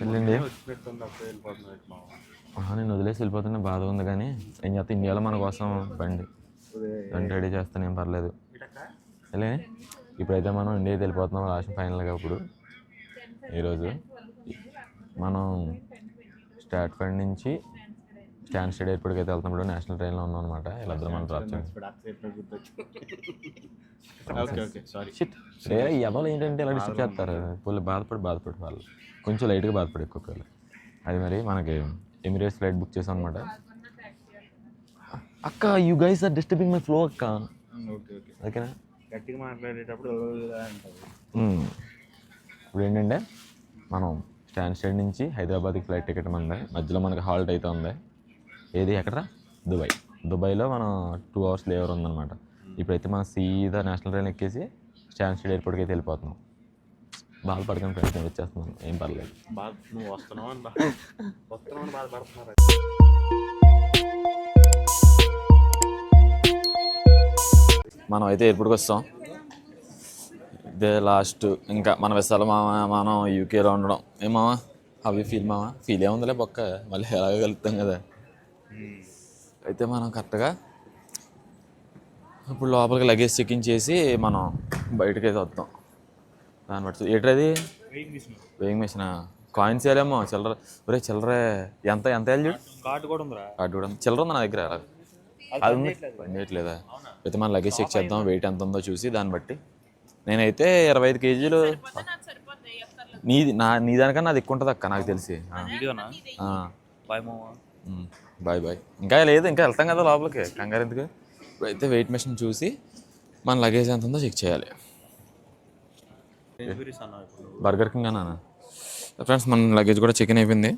వెళ్ళండి. నేను వదిలేసి వెళ్ళిపోతున్నా బాధ ఉంది కానీ ఏం చేస్తా? ఇండియాలో మన కోసం బండి. బండి రెడీ చేస్తాను ఏం పర్లేదు. వెళ్ళే. ఇప్పుడైతే మనం ఇండియాకి వెళ్ళిపోతున్నాం లాస్ట్ ఫైనల్గా ఇప్పుడు. ఈరోజు మనం స్టాట్ఫర్డ్ నుంచి స్టాన్ స్టేడ్ ఎయిర్పోర్ట్కి అయితే వెళ్తున్నప్పుడు నేషనల్ ట్రైన్లో ఉన్నాం అనమాట వీళ్ళిద్దరు మనం డ్రాప్ ఎవరు ఏంటంటే ఇలా డిస్టర్బ్ చేస్తారు? వాళ్ళు బాధపడి బాధపడి వాళ్ళు. కొంచెం లైట్గా బాధపడి ఎక్కువ అది మరి మనకి ఎమిరేట్స్ ఫ్లైట్ బుక్ చేసాం అనమాట అక్క you guys are disturbing my flow అక్క. Okay okay. ఓకేనా? గట్టిగా మాట్లాడేటప్పుడు. ఇప్పుడు ఏంటంటే మనం స్టాన్ స్టేడ్ నుంచి హైదరాబాద్కి ఫ్లైట్ టికెట్ ఉంది మధ్యలో మనకి హాల్ట్ అయితే ఉంది. ఏది ఎక్కడ దుబాయ్. దుబాయ్లో మనం టూ అవర్స్ లేవర్ ఉందన్నమాట. ఇప్పుడైతే మనం సీదా నేషనల్ ట్రైన్ ఎక్కేసి స్టాన్ స్టేడ్ ఎయిర్పోర్ట్కి అయితే వెళ్ళిపోతున్నాం. బాధపడకుండా ఫ్రెండ్స్ నేను వచ్చేస్తున్నాను. ఏం పర్లేదు. బాధ నువ్వు వస్తున్నావు అని వస్తున్నావు అని బాధపడుతున్నారు? మనం అయితే ఎయిర్పోర్ట్కి వస్తాం. ఇదే లాస్ట్ ఇంకా మన విశాల మామ మనం యూకేలో ఉండడం. ఏ మామ? అవి ఫీల్ మామ? ఫీల్ ఏముందిలే పక్క మళ్ళీ ఎలాగ కలుగుతాం కదా. అయితే మనం కరెక్ట్గా ఇప్పుడు లోపలికి లగేజ్ చెకింగ్ చేసి మనం బయటకి అయితే వస్తాం దాన్ని బట్టి ఏంటది వేయింగ్ మిషన్ కాయిన్స్ వేయలేమో చిల్లర ఒరే చిల్లర ఎంత ఎంత చూడు? కార్డు కూడా ఉందిరా. కార్డు కూడా ఉంది. చిల్లర ఉంది నా దగ్గర? అది ఉంది. పని చేయట్లేదా అయితే మన లగేజ్ చెక్ చేద్దాం వెయిట్ ఎంత ఉందో చూసి దాన్ని బట్టి. నేనైతే ఇరవై ఐదు కేజీలు నీది నా నీ దానికన్నా నాది ఎక్కువ ఉంటుంది అక్క నాకు తెలిసి. ఆ. వీడియోనా ఆ. బాయ్. బాయ్ బాయ్ ఇంకా లేదు ఇంకా వెళ్తాం కదా లోపలికి. కంగారు ఎందుకు? ఇప్పుడైతే వెయిట్ మెషిన్ చూసి మన లగేజ్ ఎంత ఉందో చెక్ చేయాలి. బర్గర్ కింగ్ అన్నా ఫ్రెండ్స్ మన లగేజ్ కూడా చెక్ ఇన్ అయిపోయింది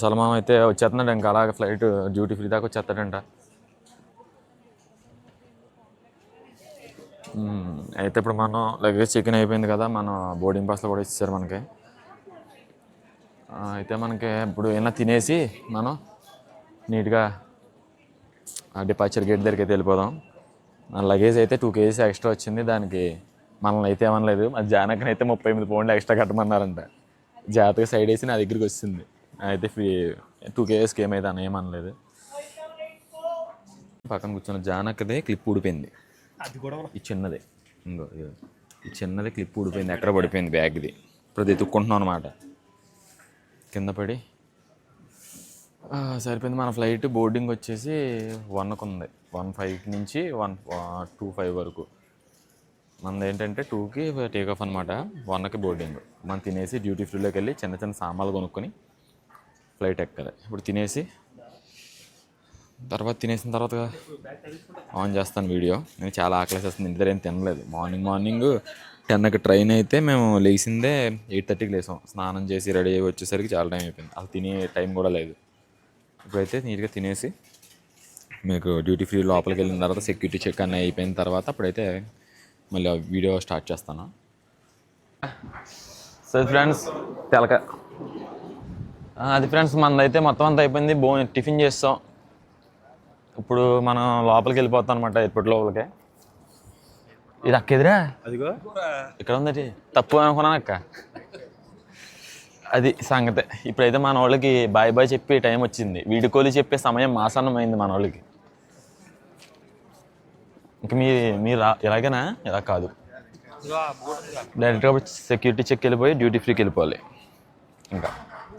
సల్మాం అయితే వచ్చేస్తున్నాడు ఇంకా అలాగే ఫ్లైట్ డ్యూటీ ఫ్రీ దాకా వచ్చేస్తాడంట. అయితే ఇప్పుడు మనం లగేజ్ చెక్ ఇన్ అయిపోయింది కదా మన బోర్డింగ్ పాస్లో కూడా ఇచ్చారు మనకి. అయితే మనకి ఇప్పుడు ఏమైనా తినేసి మనం నీట్గా డిపార్చర్ గేట్ దగ్గరికి అయితే వెళ్ళిపోదాం. మన లగేజ్ అయితే టూ కేజీస్ ఎక్స్ట్రా వచ్చింది దానికి మనల్ని అయితే ఏమనలేదు. అది జానకని అయితే ముప్పై ఎనిమిది పౌండ్లు ఎక్స్ట్రా కట్టమన్నారంట. జాతక సైడ్ వేసి నా దగ్గరికి వచ్చింది. అయితే ఫ్రీ టూ కేజీస్కి ఏమైతే అని ఏమనలేదు. పక్కన కూర్చున్న జానకదే క్లిప్ ఊడిపోయింది. అది కూడా ఈ చిన్నది. ఇంకో. ఈ చిన్నది క్లిప్ ఊడిపోయింది. ఎక్కడ పడిపోయింది బ్యాగ్ది. ఇప్పుడు అది ఎత్తుక్కుంటున్నాం అనమాట కింద పడి సరిపోయింది. మన ఫ్లైట్ బోర్డింగ్ వచ్చేసి వన్కి ఉంది. వన్ ఫైవ్ నుంచి వన్ టూ ఫైవ్ వరకు. మనది ఏంటంటే టూకి టేక్ ఆఫ్ అనమాట వన్కి బోర్డింగ్ మనం తినేసి డ్యూటీ ఫ్రీలోకి వెళ్ళి చిన్న చిన్న సామాన్లు కొనుక్కొని ఫ్లైట్ ఎక్కాలి. ఇప్పుడు తినేసి తర్వాత తినేసిన తర్వాత ఆన్ చేస్తాను వీడియో నేను చాలా ఆకలేసేస్తుంది. ఇంటి దగ్గర ఏం తినలేదు. మార్నింగ్ మార్నింగ్ టెన్కి ట్రైన్ అయితే మేము లేచిందే ఎయిట్ థర్టీకి లేసాం. స్నానం చేసి రెడీ అయ్యి వచ్చేసరికి చాలా టైం అయిపోయింది. అసలు తినే టైం కూడా లేదు. ఇప్పుడైతే నీట్గా తినేసి మీకు డ్యూటీ ఫ్రీ లోపలికి వెళ్ళిన తర్వాత సెక్యూరిటీ చెక్ అన్నీ అయిపోయిన తర్వాత అప్పుడైతే మళ్ళీ వీడియో స్టార్ట్ చేస్తాను? సరే ఫ్రెండ్స్ తెలక. అది ఫ్రెండ్స్ మనదైతే మొత్తం అంతా అయిపోయింది. బో టిఫిన్ చేస్తాం. ఇప్పుడు మనం లోపలికి వెళ్ళిపోతాం అనమాట ఎయిర్పోర్ట్ లోపలికి. ఇది అక్క ఎదురా అదిగో. ఇక్కడ ఉందటి. తప్పు అనుకున్నాను అక్క. అది సంగతి. ఇప్పుడైతే మన వాళ్ళకి బాయ్ బాయ్ చెప్పి టైం వచ్చింది. వీడుకోలు చెప్పే సమయం మాసన్నమైంది మన వాళ్ళకి. ఇంక మీ మీరు ఎలాగైనా ఇలా కాదు. డైరెక్ట్గా సెక్యూరిటీ చెక్ వెళ్ళిపోయి డ్యూటీ ఫ్రీకి వెళ్ళిపోవాలి. ఇంకా.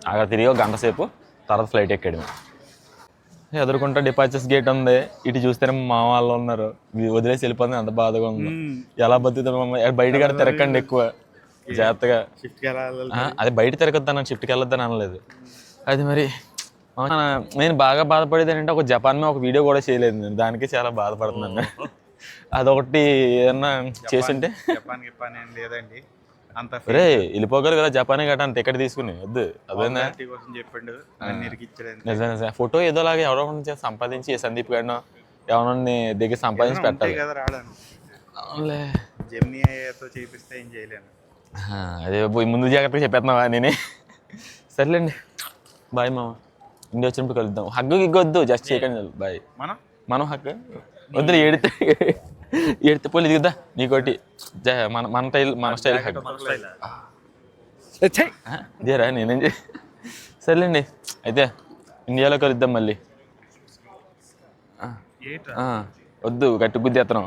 అక్కడ తిరిగి గంట సేపు తర్వాత ఫ్లైట్ ఎక్కాడు ఎదుర్కొంటా డిపార్చర్స్ గేట్ ఉంది. ఇటు చూస్తేనే మా వాళ్ళు ఉన్నారు. వదిలేసి వెళ్ళిపోతుంది అంత బాధగా ఉంది. ఎలా బతుకుతాం బయట కాడ తిరగకండి ఎక్కువ. జాగ్రత్తగా. అది బయట తిరగొద్దాను షిఫ్ట్కి వెళ్ళొద్దని అనలేదు. అది మరి నేను బాగా బాధపడేది ఏంటంటే ఒక జపాన్ మీద ఒక వీడియో కూడా చేయలేదు నేను. దానికి చాలా బాధపడుతున్నాను. అదొకటి ఏదన్నా చేసింటే? జపాన్ గిపాన్ ఏం లేదండి. అంత రే వెళ్ళిపోగలరు కదా జపాన్ గట్రా టికెట్ తీసుకుని? వద్దు అదేనా ఫ్యామిలీ కోసం చెప్పిండు అన్ని ఇరికిచ్చాడు నిజం నిజం ఫోటో ఏదోలాగా ఎవరో చేసి సంపాదించి సందీప్ గారినో ఎవరిని దగ్గర సంపాదించి అంతే పెట్టాలి. కదా అవునులే. జెమ్నీ చేపిస్తే ఏం చేయలేను. అదే పోయి ముందు జాగ్రత్తగా చెప్పేస్తున్నావా నేనే? సర్లేండి. బాయ్ మామ. ఇండియా వచ్చినప్పుడు కలుద్దాం. హగ్గు గిగ్గొద్దు జస్ట్ చేయకండి. బాయ్. మనం? మనం హక్కు వద్దు ఏడితే ఏడితే పోలీ దిగుద్దా నీకోటి జ- మన మన స్టైల్ మన స్టైల్ ఇదేరా నేనేం చే సర్లేండి అయితే ఇండియాలో కలుద్దాం మళ్ళీ. వద్దు గట్టి బుద్ధి ఎత్తనం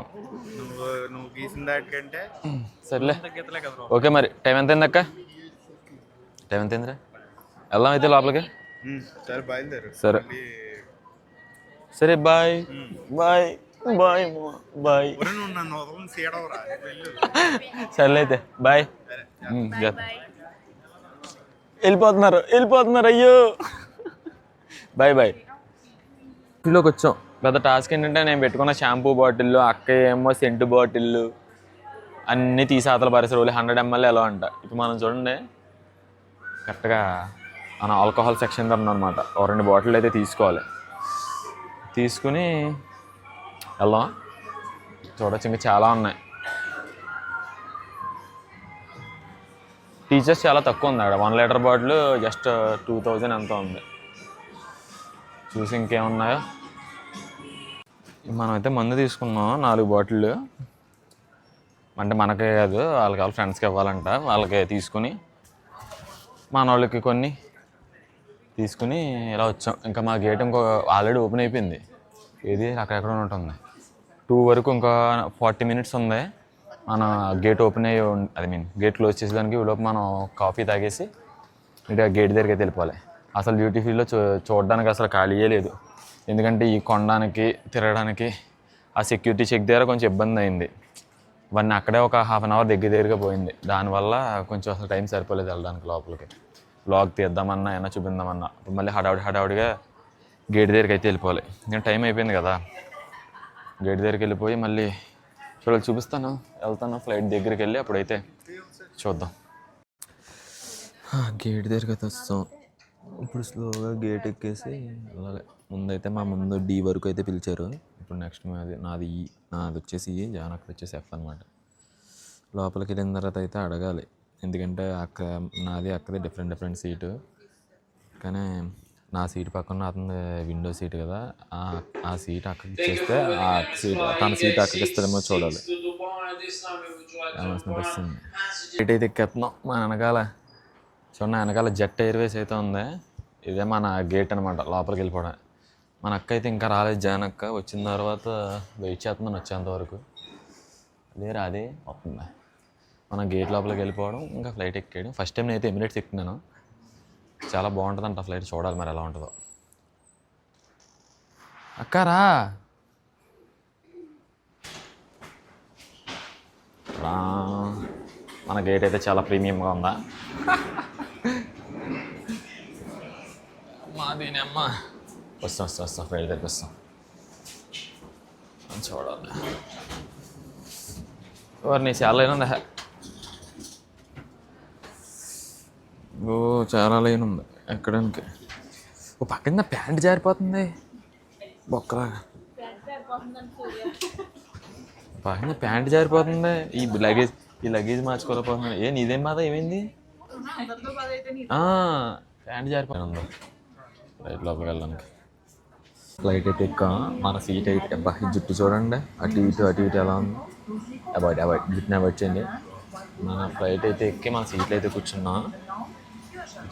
సర్లే. ఓకే మరి టైం ఎంత అయింది అక్క టైం ఎంత అయిందిరా? వెళ్దాం అయితే లోపలికి. సరే సరే. బాయ్. బాయ్. Bye bye. సర్లే అయితే బాయ్. వెళ్ళిపోతున్నారు వెళ్ళిపోతున్నారు అయ్యో. Bye bye. ఇంట్లోకి వచ్చాం. పెద్ద టాస్క్ ఏంటంటే నేను పెట్టుకున్న షాంపూ బాటిల్ అక్క ఏమో సెంటు బాటిల్ అన్నీ తీసి ఆతల పరిసర రోజులు హండ్రెడ్ ఎంఎల్ ఎలా అంట. ఇప్పుడు మనం చూడండి కరెక్ట్గా మన ఆల్కహాల్ సెక్షన్ దగ్గర అనమాట ఒక రెండు బాటిల్ అయితే తీసుకోవాలి. తీసుకుని వెళ్దాం చూడొచ్చు ఇంకా చాలా ఉన్నాయి. టీచర్స్ చాలా తక్కువ ఉంది అక్కడ one litre bottle just two thousand ఎంత ఉంది. చూసి ఇంకేమున్నాయో? మనమైతే మందు తీసుకున్నాం నాలుగు బాటిళ్ళు అంటే మనకే కాదు వాళ్ళకి వాళ్ళ ఫ్రెండ్స్కి ఇవ్వాలంట. వాళ్ళకి తీసుకుని మన వాళ్ళకి కొన్ని తీసుకుని ఇలా వచ్చాం. ఇంకా మా గేట్ ఇంకో ఆల్రెడీ ఓపెన్ అయిపోయింది. ఏది? అక్కడెక్కడ ఉంటుంది టూ వరకు ఇంకా ఫార్టీ మినిట్స్ ఉంది. మన గేట్ ఓపెన్ అయ్యి ఐ మీన్ గేట్ క్లోజ్ చేసేదానికి లోపు మనం కాఫీ తాగేసి ఇక గేట్ దగ్గరికి అయితే వెళ్ళిపోవాలి. అసలు డ్యూటీ ఫీల్డ్లో చూ చూడడానికి అసలు ఖాళీయే లేదు. ఎందుకంటే ఈ కొనడానికి తిరగడానికి ఆ సెక్యూరిటీ చెక్ దగ్గర కొంచెం ఇబ్బంది అయింది. వాడిని అక్కడే ఒక హాఫ్ అన్ అవర్ దగ్గర దగ్గరగా పోయింది. దానివల్ల కొంచెం అసలు టైం సరిపోలేదు వెళ్ళడానికి లోపలికి. బ్లాగ్ తీద్దామన్నా ఏమైనా చూపిందామన్నా. మళ్ళీ హడావుడి హడావుడిగా గేట్ దగ్గరికి అయితే వెళ్ళిపోవాలి. ఇంకా టైం అయిపోయింది కదా. గేట్ దగ్గరికి వెళ్ళిపోయి మళ్ళీ చూడాలి చూపిస్తాను. వెళ్తాను. ఫ్లైట్ దగ్గరికి వెళ్ళి అప్పుడైతే చూద్దాం. గేట్ దగ్గరికి అయితే వస్తాం. ఇప్పుడు స్లోగా గేట్ ఎక్కేసి వెళ్ళాలి. ముందైతే మా ముందు డి వరకు అయితే పిలిచారు. ఇప్పుడు నెక్స్ట్ అది నాది ఈ నాది వచ్చేసి ఈ జాన్ అక్కడ వచ్చేసి ఎఫ్ అనమాట లోపలికి వెళ్ళిన తర్వాత అయితే అడగాలి. ఎందుకంటే అక్క నాది అక్కది డిఫరెంట్ డిఫరెంట్ సీటు కానీ నా సీట్ పక్కన అతని విండో సీట్ కదా. ఆ సీట్ అక్కకి ఇచ్చేస్తే ఆ సీట్ తన సీట్ అక్కకి ఇస్తాడేమో చూడాలి. వస్తుంది. సీట్ అయితే ఎక్కేస్తున్నాం మా వెనకాల. చూడండి వెనకాల జెట్ ఎయిర్వేస్ అయితే ఉంది. ఇదే మన గేట్ అనమాట లోపలికి వెళ్ళిపోవడం. మన అక్క అయితే ఇంకా రాలేదు జాన్ అక్క. వచ్చిన తర్వాత వెయిట్ చేస్తున్నాను వచ్చేంత వరకు. అదే వస్తుంది. మన గేట్ లోపలికి వెళ్ళిపోవడం ఇంకా ఫ్లైట్ ఎక్కేయడం. ఫస్ట్ టైం నేనైతే ఎమిరేట్స్ ఎక్కుతున్నాను. చాలా బాగుంటుందంట ఫ్లైట్ చూడాలి మరి ఎలా ఉంటుందో అక్కారా. మన గేట్ అయితే చాలా ప్రీమియంగా ఉందా మాదేనే అమ్మ వస్తాం వస్తాం వస్తాం ఫ్లైట్ దగ్గరికి వస్తాం చూడాలి ఎవరిని చాలా లైన్ ఓ చాలా లైన్ ఉంది. ఎక్కడానికి? ఓ పక్కన ప్యాంట్ జారిపోతుంది. బొక్కలాగా. పక్కన ప్యాంట్ జారిపోతుంది. ఈ లగేజ్ ఈ లగేజ్ మార్చుకోలేకపోతుంది ఏ నీదేం బాధ? ఏమైంది? ప్యాంట్ జారిపోయింది ఫ్లైట్ లోపలికి వెళ్ళడానికి. ఫ్లైట్ అయితే ఎక్క. మన సీట్ అయితే అబ్బా జుట్టు చూడండి. అటు ఇటు అటు ఇటు ఎలా ఉంది? అవాయిడ్ అవాయిడ్ జుట్టుని అవాయిడ్ చేయండి. మన ఫ్లైట్ అయితే ఎక్కి మన సీట్లు అయితే కూర్చున్నాం.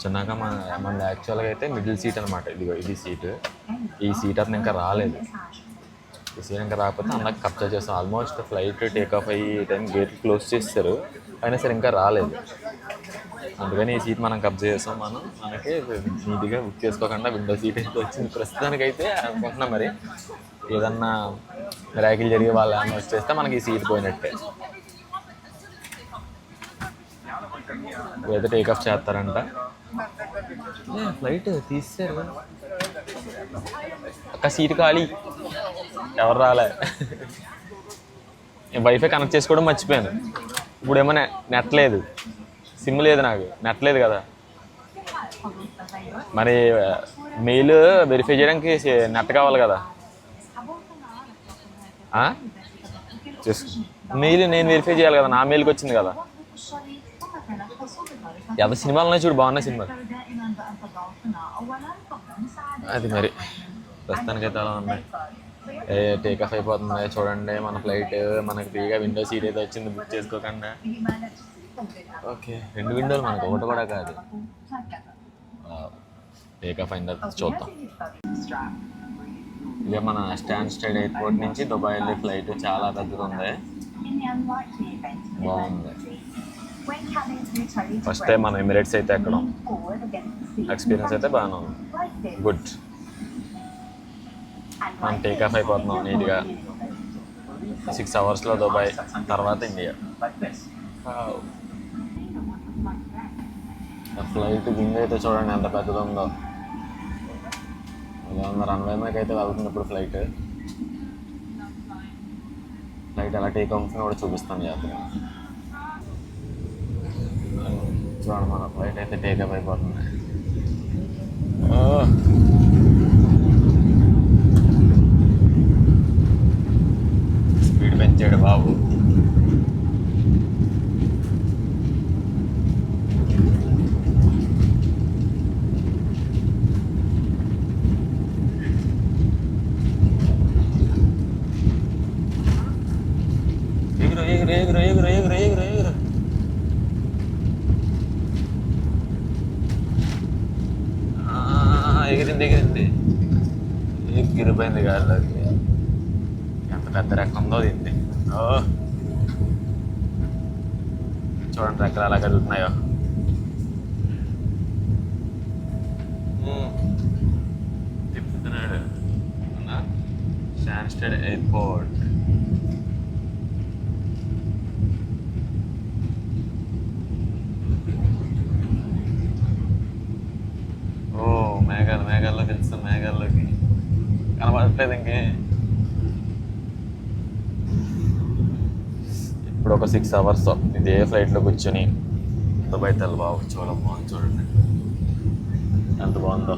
చిన్నాక మన మన యాక్చువల్గా అయితే మిడిల్ సీట్ అనమాట ఇదిగో ఇది సీట్ ఈ సీట్ అతను ఇంకా రాలేదు. ఈ సీట్ ఇంకా రాకపోతే అన్నకు కబ్జా చేస్తాం. ఆల్మోస్ట్ ఫ్లైట్ టేక్ ఆఫ్ అయ్యి టైం గేట్ క్లోజ్ చేస్తారు. అయినా సరే ఇంకా రాలేదు. అందుకని ఈ సీట్ మనం కబ్జా చేస్తాం. మనం మనకి నీట్గా బుక్ చేసుకోకుండా విండో సీట్ అయితే వచ్చింది. ప్రస్తుతానికి అయితే అనుకుంటున్నాం మరి. ఏదన్నా ర్యాకిల్ జరిగి వాళ్ళు ఏమన్నా వచ్చేస్తే మనకి ఈ సీట్ పోయినట్టే. ఏదో టేక్ ఆఫ్ చేస్తారంట. ఫ్లైట్ తీసారు. ఒక్క సీట్ ఖాళీ. ఎవరు రాలే. వైఫై కనెక్ట్ చేసుకోవడం మర్చిపోయాను. ఇప్పుడేమో నె- నెట్ లేదు. సిమ్ లేదు నాకు. నెట్ లేదు కదా. మరి మెయిల్ వెరిఫై చేయడానికి నెట్ కావాలి కదా. మెయిల్ నేను వెరిఫై చేయాలి కదా. నా మెయిల్కి వచ్చింది కదా. ఎంత సినిమాలు ఉన్నాయి చూడు బాగున్నాయి సినిమాలు. అది మరి. ప్రస్తుతానికైతే అలా ఉన్నాయి ఏ టేక్ ఆఫ్ అయిపోతుంది. చూడండి మన ఫ్లైట్ మనకి ఫ్రీగా విండో సీట్ అయితే వచ్చింది. బుక్ చేసుకోకుండా. ఓకే రెండు విండోలు మనకు ఒకటి కూడా కాదు. టేక్ ఆఫ్ అయిన తర్వాత చూద్దాం. ఇదే మన స్టాండ్ స్టేడ్ ఎయిర్పోర్ట్ నుంచి దుబాయ్ వెళ్ళే ఫ్లైట్ చాలా పెద్దది ఉంది. బాగుంది. ఫస్ట్ టైం మనం ఎమిరేట్స్ అయితే ఎక్కడం. ఎక్స్పీరియన్స్ అయితే బాగానే ఉంది. గుడ్ మనం టేక్ ఆఫ్ అయిపోతున్నాం నీట్గా. సిక్స్ అవర్స్లో దుబాయ్ తర్వాత ఇండియా ఫ్లైట్ వింగ్ అయితే చూడండి ఎంత పెద్దది ఉందో. రన్వే మీద అయితే వెళ్తుంది ఇప్పుడు ఫ్లైట్ ఫ్లైట్ ఎలా టేక్ ఆఫ్ కూడా చూపిస్తాను జాగ్రత్తగా. చూడండి మన. ఫ్లైట్ అయితే టేకప్ అయిపోతుంది. స్పీడ్ పెంచాడు బాబు. ఎగిరిపోయింది గాలిలోకి ఎంత పెద్ద ఉందో దీన్ని ఓ చూడండి రెక్కలు ఎలా కదులుతున్నాయో. తిప్పుతున్నాడు శాన్స్టెడ్ ఎయిర్పోర్ట్ ఓ మేఘాలు మేఘాల్లో తెలుసు మేఘాల్లోకి కనబడట్లేదు ఇంకే ఇప్పుడు ఒక సిక్స్ అవర్స్ ఇదే ఫ్లైట్లో కూర్చొని దుబాయ్ తెల్ల బాగా చాలా బాగుంది చూడండి. ఎంత బాగుందో.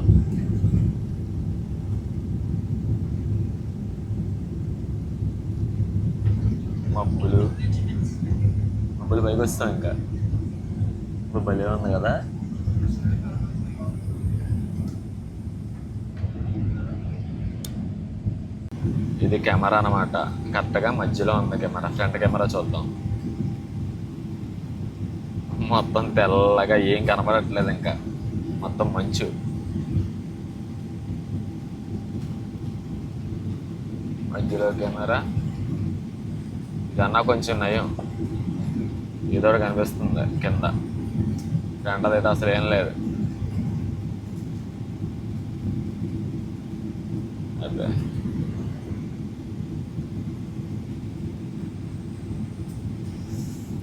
మబ్బులు. మబ్బులు పైకి వస్తాం ఇంకా. ఇప్పుడు భలే ఉంది కదా. ఇది కెమెరా అన్నమాట. కరెక్ట్గా మధ్యలో ఉంది కెమెరా ఫ్రంట్ కెమెరా చూద్దాం. మొత్తం తెల్లగా ఏం కనబడట్లేదు ఇంకా. మొత్తం మంచు. మధ్యలో కెమెరా. ఇదన్నా కొంచెం నయం. ఏదో ఒకటి కనిపిస్తుంది కింద. రెండదైతే అసలు ఏం లేదు అదే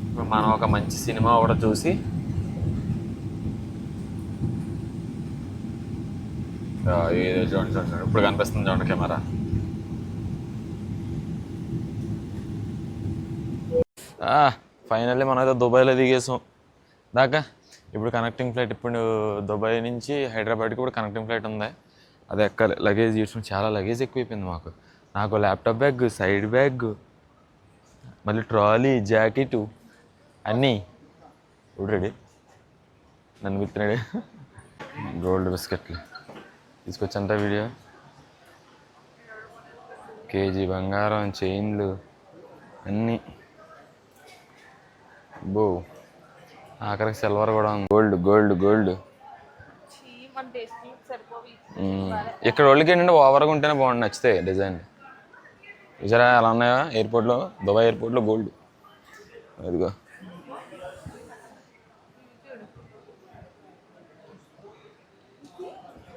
ఇప్పుడు మనం ఒక మంచి సినిమా ఒకటి చూసి ఏదో చూడండి చూడండి చూడండి. ఇప్పుడు కనిపిస్తుంది చూడండి కెమెరా. ఫైనల్లీ మనం అయితే దుబాయ్లో దిగేసాం. దాకా ఇప్పుడు కనెక్టింగ్ ఫ్లైట్ ఇప్పుడు దుబాయ్ నుంచి హైదరాబాద్కి కూడా కనెక్టింగ్ ఫ్లైట్ ఉంది. అది ఎక్కాలి లగేజ్ తీసుకుని చాలా లగేజ్ ఎక్కువైపోయింది మాకు. నాకు ల్యాప్టాప్ బ్యాగ్ సైడ్ బ్యాగ్ మళ్ళీ ట్రాలీ జాకెట్ అన్నీ. ఇప్పుడు రెడీ? నన్ను గుర్తున్నాడు. గోల్డ్ బిస్కెట్లు. తీసుకొచ్చంట వీడియో. కేజీ బంగారం చైన్లు అన్నీ. బో ఆఖరికి సిల్వర్ కూడా ఉంది. Gold gold gold. ఇక్కడ వాళ్ళకి ఏంటంటే ఓవర్గా ఉంటేనే బాగుంది నచ్చితే డిజైన్. చూసారా ఎలా ఉన్నాయా? ఎయిర్పోర్ట్లో దుబాయ్ ఎయిర్పోర్ట్లో గోల్డ్. అదిగో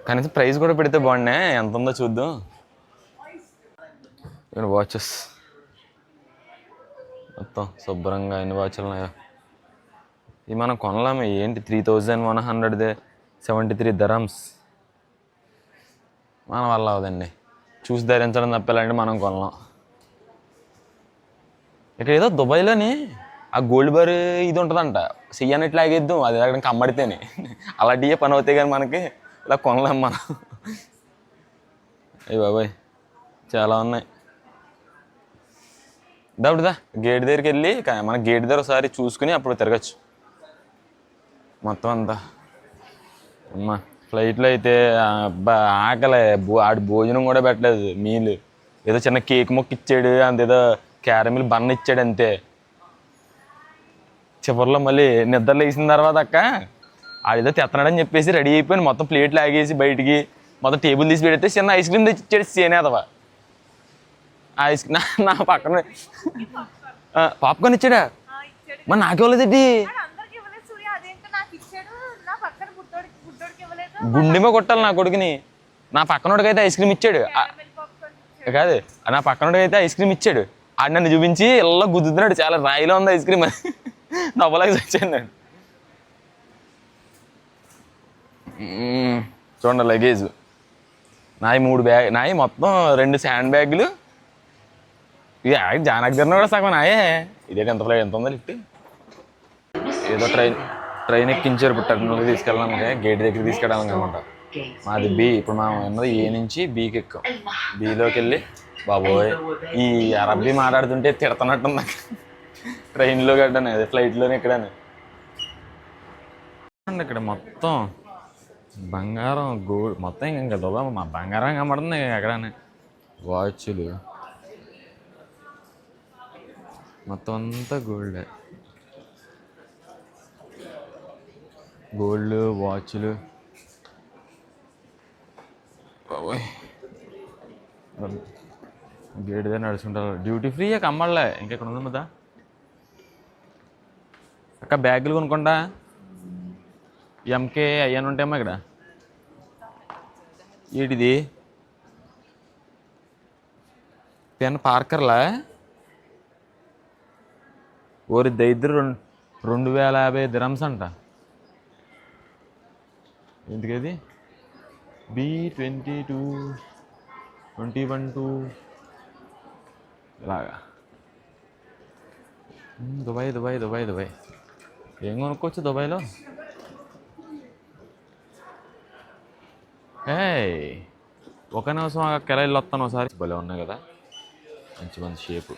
కనీసం ప్రైస్ కూడా పెడితే బాగుండే ఎంత ఉందో చూద్దాం. ఇక్కడ వాచెస్. మొత్తం శుభ్రంగా ఎన్ని వాచ్లు ఉన్నాయో. ఇది మనం కొనలేము. ఏంటి? Three thousand one హండ్రెడ్దే. Seventy three dirhams. మన వల్ల అవదండి. చూసి ధరించడం తప్పేలాంటి మనం కొనలేం. ఇక్కడ ఏదో దుబాయ్లోని ఆ గోల్డ్ బార్ ఇది ఉంటుందంట. చెయ్యని ఆగేద్దాం అది అక్కడ కమ్మడితేనే. అలాంటివే పని అవుతాయి కానీ మనకి. ఇలా కొనలేం మనం అయ్యి బాబాయ్ చాలా ఉన్నాయి. దాపుడుదా గేట్ దగ్గరికి వెళ్ళి మన గేట్ దగ్గర ఒకసారి చూసుకుని అప్పుడు తిరగచ్చు. మొత్తం అంతా. అమ్మా ఫ్లైట్లో అయితే అబ్బా ఆకలే. భో ఆడి భోజనం కూడా పెట్టలేదు మీల్. ఏదో చిన్న కేక్ మొక్క ఇచ్చాడు అంత ఏదో క్యారమిల్ బన్న ఇచ్చాడు అంతే. చివరిలో మళ్ళీ నిద్ర లేచిన తర్వాత అక్క ఆడేదో తెత్తనాడని చెప్పేసి రెడీ అయిపోయి మొత్తం ప్లేట్లు ఆగేసి బయటికి మొత్తం టేబుల్ తీసి పెడితే చిన్న ఐస్ క్రీమ్ తెచ్చి ఇచ్చాడు చేనేదవా ఆ ఐస్ నా నా పక్కన పాప్కార్న్ ఇచ్చాడా? మరి నాకేవాలేదేంటి వాడు అందరికి ఇవ్వలేదు సూర్య. అదేంటో నాకు ఇచ్చాడు. నా పక్కన బుడ్డోడికి బుడ్డోడికి ఇవ్వలేదు. గుండెమే కొట్టాలి నా కొడుకుని. నా పక్కనోడికైతే ఐస్ క్రీమ్ ఇచ్చాడు. కాదు నా పక్కనోడికైతే ఐస్ క్రీమ్ ఇచ్చాడు. ఆడు నన్ను చూపించి ఇలా గుద్దుతున్నాడు. చాలా రాయిలో ఉంది ఐస్ క్రీమ్. నవ్వలేక వచ్చాను నేను మ్మ్. చూడండి లగేజ్ నాయి మూడు బ్యాగ్ నాయి మొత్తం రెండు శాండ్ బ్యాగులు ఇది జానక్ గారిని కూడా సగం నాయే. ఇదేంటి ఎంత ఎంత ఉందో లిఫ్ట్ ఏదో ట్రైన్ ట్రైన్ ఎక్కించారు ఇప్పుడు టర్మినల్కి తీసుకెళ్ళడానికి. గేట్ దగ్గర తీసుకెళ్ళాలి అనమాట మాది బి ఇప్పుడు మనం ఉన్నది ఏ నుంచి బీకి ఎక్కాం. బీలోకి వెళ్ళి బాబోయ్ ఈ అరబ్బీ మాట్లాడుతుంటే తిడుతున్నట్టుంది నాకు ట్రైన్లో గడ్డాను అదే ఫ్లైట్లోనే ఎక్కడాను. ఇక్కడ మొత్తం. బంగారం గోల్డ్ మొత్తం ఇంకా దుబా మా బంగారం కనబడుతుంది ఎక్కడనే. వాచ్లు. మొత్తం అంతా గోల్డ్. గోల్డ్ వాచ్లు. బాబోయ్. గేట్ దగ్గర నడుచుకుంటారు. డ్యూటీ ఫ్రీ కమ్మలే ఇంకెక్కడ ఉంది కదా అక్క బ్యాగులు కొనుక్కుంటా? ఎంకే అయ్యాను ఉంటాయమ్మా ఇక్కడ. ఏంటిది? పెన్ పార్కర్లా? ఓరి దరిద్ర రెండు రెండు వేల యాభై దిరమ్స్ అంట. ఎందుకది B twenty two twenty one two ఇలాగా దుబాయ్ దుబాయ్ దుబాయ్ దుబాయ్. ఏం కొనుక్కోవచ్చు దుబాయ్లో? హే ఒక నిమిషం అక్కడ వెళ్ళి వస్తాను ఒకసారి? భలే ఉన్నాయి కదా. మంచి మంచి షేపు.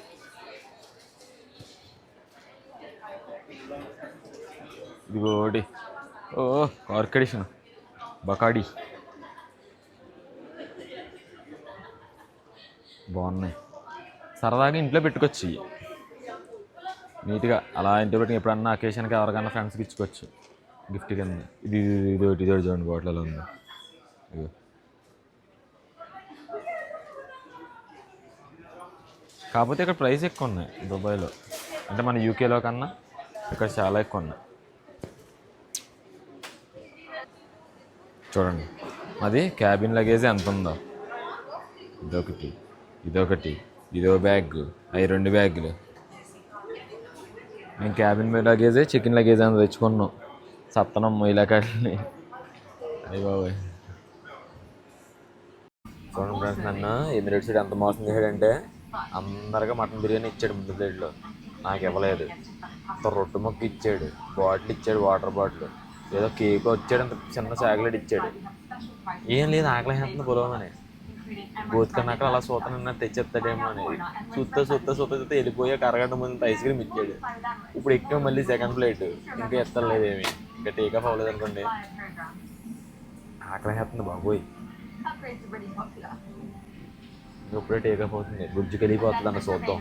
ఇదిగోటి ఓ కార్ బకాడి. బాగున్నాయి. సరదాగా ఇంట్లో పెట్టుకోవచ్చు. నీట్గా అలా ఇంట్లో పెట్టుకుని ఎప్పుడన్నా అకేషన్కి ఎవరికన్నా ఫ్రెండ్స్కి ఇచ్చుకోవచ్చు. గిఫ్ట్ కింద. ఇది ఇది ఇది ఒకటి ఇది చూడండి బాటిల్లో ఉంది ఇదిగో కాకపోతే ఇక్కడ ప్రైస్ ఎక్కువ ఉన్నాయి దుబాయ్లో. అంటే మన యూకేలో కన్నా ఇక్కడ చాలా ఎక్కువ ఉన్నాయి. చూడండి. అది క్యాబిన్ లగేజ్ ఎంత ఉందో. ఇదొకటి ఇదొకటి ఇదో బ్యాగ్ అవి రెండు బ్యాగులు. మేము క్యాబిన్ లగేజే చికెన్ లగేజ్ అని తెచ్చుకున్నాం. సత్తనం మొయ్యలకాడిని అయ్యి బాబాయ్. చూడండి ఫ్రెండ్స్ నన్ను ఎమిరేట్స్ సైడ్ ఎంత మోసం చేశాడంటే అందరిగా మటన్ బిర్యానీ ఇచ్చాడు ముందు ప్లేట్లో. నాకు ఇవ్వలేదు. ఒక రొట్టె మొక్క ఇచ్చాడు. బాటిల్ ఇచ్చాడు వాటర్ బాటిల్. ఏదో కేక్ వచ్చాడు అంత చిన్న చాక్లెట్ ఇచ్చాడు. ఏం లేదు ఆకలి వేస్తుంది పొలవమని గోతుకన్నాక అలా సూతనన్న తెచ్చేస్తాడేమో అని. చూస్తా చూస్తా చూస్తా చూస్తా వెళ్ళిపోయాక అరగంట ముందు ఐస్ క్రీమ్ ఇచ్చాడు. ఇప్పుడు ఎక్కువ మళ్ళీ సెకండ్ ప్లేట్ ఇంకా ఎత్తలేదు ఏమి. ఇంకా టేక్ ఆఫ్ అవ్వలేదు అనుకోండి. ఆకలి హేస్తుంది బాబోయ్. ఇప్పుడే టేక్ ఆఫ్ అవుతుంది బుజ్జి వెళ్ళిపోతుంది అన్న చూద్దాం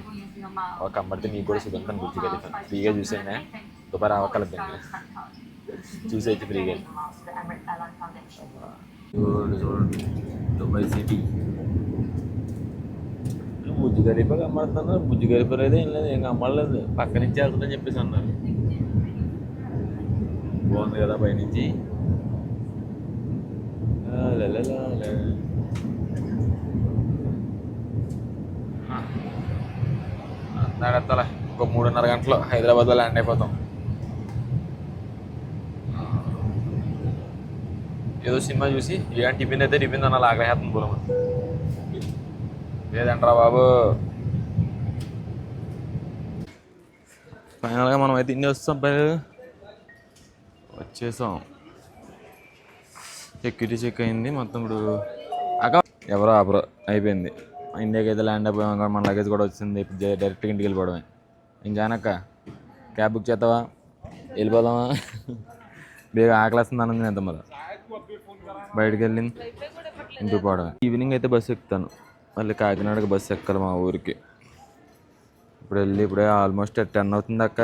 ఒక కమ్మడితే మీకు కూడా చూద్దాం బుజ్జి వెళ్ళిపోతాను ఫ్రీగా చూసానే దుబారా అవ్వకలద్దండి చూసేది ఫ్రీగా. చూడండి చూడండి. Dubai city. బుజ్జి గరీపా కమ్మడుతున్నారు బుజ్జి గరీపా లేదు ఏం లేదు ఏం కమ్మడలేదు పక్క నుంచి వెళ్తుందని చెప్పేసి అన్నారు. బాగుంది కదా పైనుంచి. ఆ, లా, లా, లా, లా. నడెత్తాలే ఒక మూడున్నర గంటలు హైదరాబాద్లో ల్యాండ్ అయిపోతాం. ఏదో సినిమా చూసి ఏ టిఫిన్ అయితే టిఫిన్ అన్న ఆగ్రహేస్తుంది పొలం లేదంటరా బాబు. ఫైనల్గా మనం అయితే ఇన్ని వస్తాం పై. వచ్చేసాం. సెక్యూరిటీ చెక్ అయింది మొత్తం ఇప్పుడు అక్క ఎవరో ఆపరు. అయిపోయింది. ఇండియాకి అయితే ల్యాండ్ అయిపోయాం. మన లగేజ్ కూడా వచ్చింది. డైరెక్ట్గా ఇంటికి వెళ్ళిపోవడమే. ఇంకానక్క క్యాబ్ బుక్ చేస్తావా? వెళ్ళిపోదామా? బేగ ఆకలేస్తుంది అన్నది ఎంత మరి బయటకు వెళ్ళింది. ఇంటికి పోవడమే. ఈవినింగ్ అయితే బస్సు ఎక్కుతాను. మళ్ళీ కాకినాడకి బస్సు ఎక్కాలి మా ఊరికి. ఇప్పుడు వెళ్ళి ఇప్పుడే ఆల్మోస్ట్ టెన్ అవుతుంది అక్క.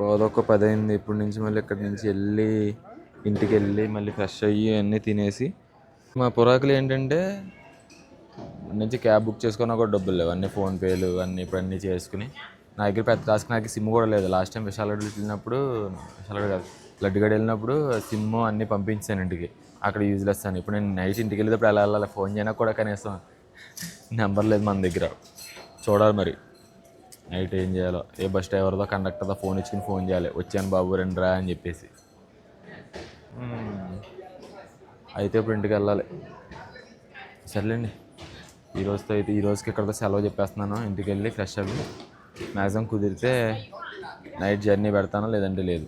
పోదొక్క పది అయింది. ఇప్పటి నుంచి మళ్ళీ ఇక్కడి నుంచి వెళ్ళి ఇంటికి వెళ్ళి మళ్ళీ ఫ్రెష్ అయ్యి అన్నీ తినేసి మా పురాకులు ఏంటంటే నుంచి క్యాబ్ బుక్ చేసుకున్నా కూడా డబ్బులు లేవు. అన్నీ ఫోన్పేలు అన్నీ ఇప్పుడు అన్నీ చేసుకుని. నా దగ్గర పెద్ద టాస్క్ నాకు సిమ్ కూడా లేదు. లాస్ట్ టైం విశాలగడ్డ వెళ్ళినప్పుడు విశాలగడ కాదు లడ్డుగడ వెళ్ళినప్పుడు సిమ్ అన్నీ పంపించాను ఇంటికి. అక్కడ యూజ్లెస్ అని. ఇప్పుడు నేను నైట్ ఇంటికి వెళ్ళేటప్పుడు ఎలా వెళ్ళాలి? ఫోన్ చేయనా కూడా కనీసం నెంబర్ లేదు మన దగ్గర. చూడాలి మరి. నైట్ ఏం చేయాలో? ఏ బస్ డ్రైవర్దో కండక్టర్దో ఫోన్ ఇచ్చుకుని ఫోన్ చేయాలి. వచ్చాను బాబు రండి రా అని చెప్పేసి. అయితే ఇప్పుడు ఇంటికి వెళ్ళాలి. సర్లేండి. ఈ రోజుతో అయితే ఈ రోజుకి ఇక్కడితో సెలవు చెప్పేస్తున్నాను. ఇంటికి వెళ్ళి ఫ్రెష్ అవ్వి మ్యాక్సిమం కుదిరితే నైట్ జర్నీ పెడతాను లేదంటే లేదు.